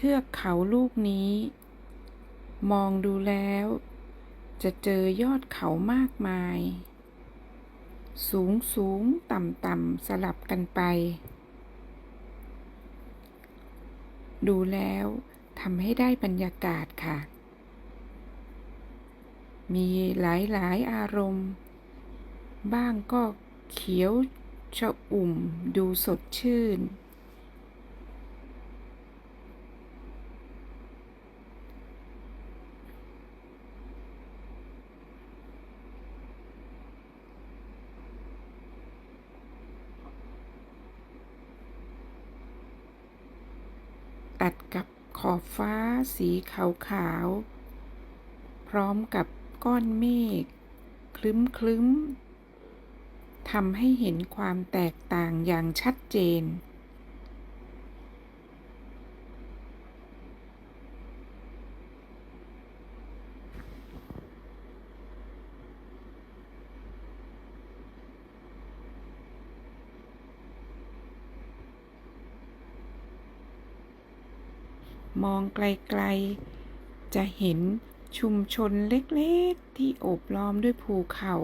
เทือกเขาลูกนี้ มองดูแล้ว จะเจอยอดเขามากมาย สูงสูงต่ำต่ำสลับกันไป ดูแล้วทำให้ได้บรรยากาศค่ะ มีหลายหลายอารมณ์ บ้างก็เขียวชะอุ่มดูสดชื่น ตัดกับขอบฟ้าสีขาวๆพร้อมกับก้อนเมฆคลึ้มคลึ้มทำให้เห็นความแตกต่างอย่างชัดเจน มองไกลๆ จะเห็นชุมชนเล็กๆ ที่โอบล้อมด้วยภูเขา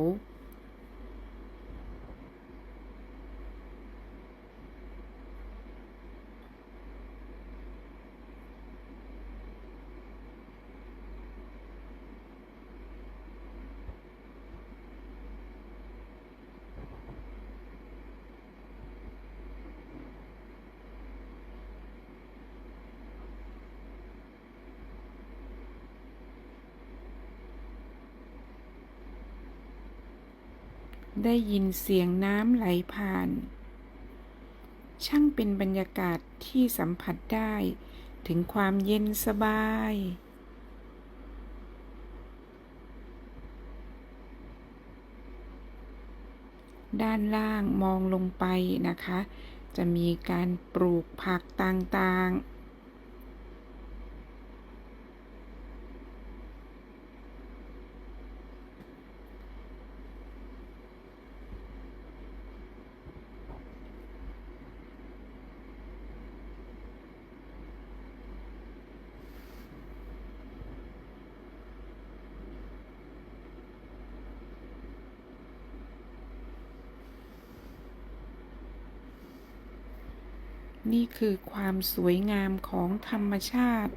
ได้ยินเสียงน้ำไหลผ่าน ช่างเป็นบรรยากาศที่สัมผัสได้ถึงความเย็นสบาย ด้านล่างมองลงไปนะคะ จะมีการปลูกผักต่างๆ นี่คือความสวยงามของธรรมชาติ